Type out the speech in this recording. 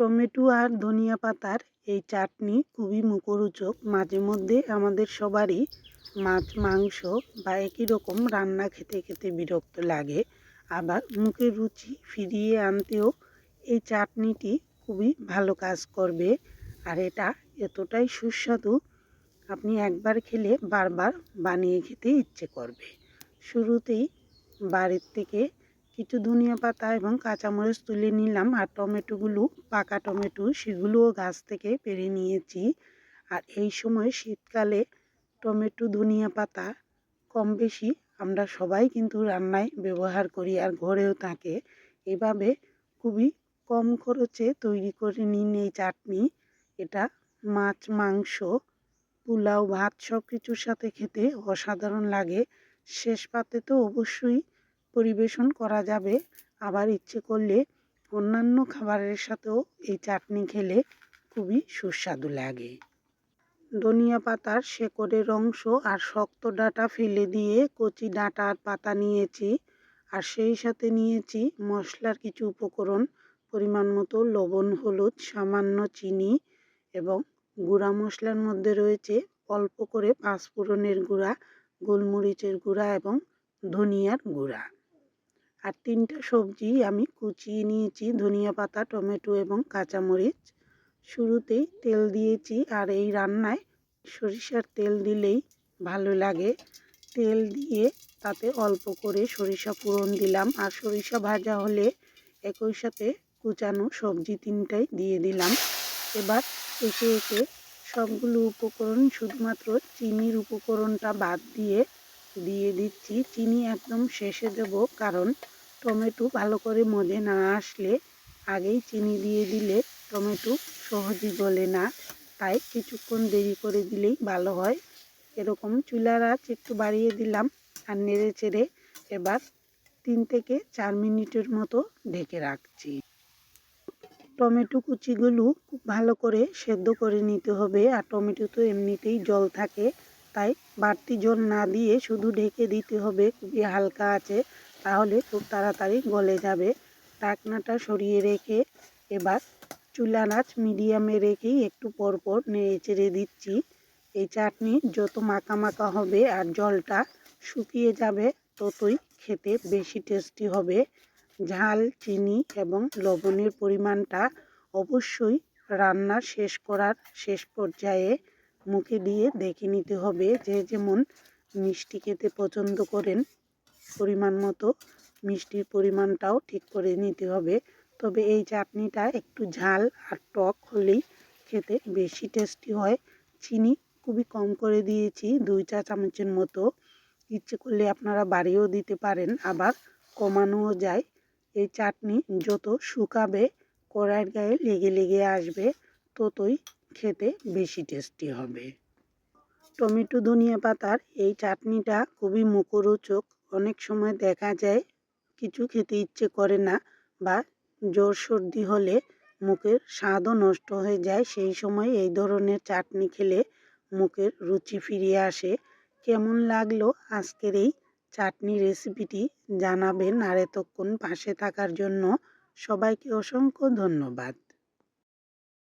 Tomato আর ধনিয়া পাতার এই চাটনি খুবই মুখরোচক। মাঝে মধ্যে আমাদের সবারই মাছ, মাংস বা একই রকম রান্না খেতে খেতে বিরক্ত লাগে। আবার মুখের রুচি ফিরিয়ে আনতেও এই চাটনিটি খুবই ভালো কাজ করবে। আর এটা এতটাই সুস্বাদু, আপনি একবার খেলে বারবার বানিয়ে খেতে ইচ্ছে করবে। শুরুতেই বাড়ির থেকে কিছু ধনিয়া পাতা এবং কাঁচামরিচ তুলে নিলাম আর টমেটোগুলো, পাকা টমেটো সেগুলোও গাছ থেকে পেরে নিয়েছি। আর এই সময় শীতকালে টমেটো, ধনিয়া পাতা কম বেশি আমরা সবাই কিন্তু রান্নায় ব্যবহার করি আর ঘরেও থাকে। এভাবে খুবই কম খরচে তৈরি করে নিন এই চাটনি। এটা মাছ, মাংস, পোলাও, ভাত সব কিছুর সাথে খেতে অসাধারণ লাগে। শেষ পাতে তো অবশ্যই পরিবেশন করা যাবে। আবার ইচ্ছে করলে অন্যান্য খাবারের সাথেও এই চাটনি খেলে খুবই সুস্বাদু লাগে। ধনিয়া পাতার শেকড়ের অংশ আর শক্ত ডাঁটা ফেলে দিয়ে কচি ডাঁটা আর পাতা নিয়েছি। আর সেই সাথে নিয়েছি মশলার কিছু উপকরণ, পরিমাণ মতো লবণ, হলুদ, সামান্য চিনি এবং গুঁড়া মশলার মধ্যে রয়েছে অল্প করে পাঁচ পাঁচফোড়নের গুঁড়া, গোলমরিচের গুঁড়া এবং ধনিয়ার গুঁড়া। আর তিনটা সবজি আমি কুচিয়ে নিয়েছি, ধনিয়া পাতা, টমেটো এবং কাঁচামরিচ। শুরুতেই তেল দিয়েছি আর এই রান্নায় সরিষার তেল দিলেই ভালো লাগে। তেল দিয়ে তাতে অল্প করে সরিষা ফোড়ন দিলাম আর সরিষা ভাজা হলে একই সাথে কুচানো সবজি তিনটাই দিয়ে দিলাম। এবার একে একে সবগুলো উপকরণ, শুধুমাত্র চিনির উপকরণটা বাদ দিয়ে দিয়ে দিচ্ছি। চিনি একদম শেষে দেব, কারণ টমেটো ভালো করে মজে না আসলে আগেই চিনি দিয়ে দিলে টমেটো সহজেই গলে না। তাই কিছুক্ষণ দেরি করে দিলেই ভালো হয়। এরকম চুলার আঁচ একটু বাড়িয়ে দিলাম আর নেড়ে চেড়ে এবার তিন থেকে চার মিনিটের মতো ঢেকে রাখছি। টমেটো কুচিগুলো খুব ভালো করে সেদ্ধ করে নিতে হবে। আর টমেটো তো এমনিতেই জল থাকে। তাই বাড়তি জল না দিয়ে শুধু ঢেকে দিতে হবে খুবই হালকা আছে, তাহলে খুব তাড়াতাড়ি গলে যাবে। ঢাকনাটা সরিয়ে রেখে এবার চুলা নাচ মিডিয়ামে রেখেই একটু পরপর নেড়ে চেড়ে দিচ্ছি। এই চাটনি যত মাখা মাখা হবে আর জলটা শুকিয়ে যাবে, ততই খেতে বেশি টেস্টি হবে। ঝাল, চিনি এবং লবণের পরিমাণটা অবশ্যই রান্না শেষ করার শেষ পর্যায়ে মুখে দিয়ে দেখে নিতে হবে যে যেমন মিষ্টি খেতে পছন্দ করেন, পরিমাণ মতো মিষ্টির পরিমাণটাও ঠিক করে নিতে হবে। তবে এই চাটনিটা একটু ঝাল আর টক হলেই খেতে বেশি টেস্টি হয়। চিনি খুবই কম করে দিয়েছি, দুই চা চামচের মতো। ইচ্ছে করলে আপনারা বাড়িয়েও দিতে পারেন, আবার কমানোও যায়। এই চাটনি যত শুকাবে, কড়াইয়ের গায়ে লেগে লেগে আসবে, ততই খেতে বেশি টেস্টি হবে। টমেটো ধনিয়া পাতার এই চাটনিটা খুবই মুখরোচক। অনেক সময় দেখা যায় কিছু খেতে ইচ্ছে করে না বা জ্বর সর্দি হলে মুখের স্বাদও নষ্ট হয়ে যায়। সেই সময় এই ধরনের চাটনি খেলে মুখের রুচি ফিরিয়ে আসে। কেমন লাগল আজকের এই চাটনি রেসিপিটি জানাবেন আর এতক্ষণ পাশে থাকার জন্য সবাইকে অসংখ্য ধন্যবাদ।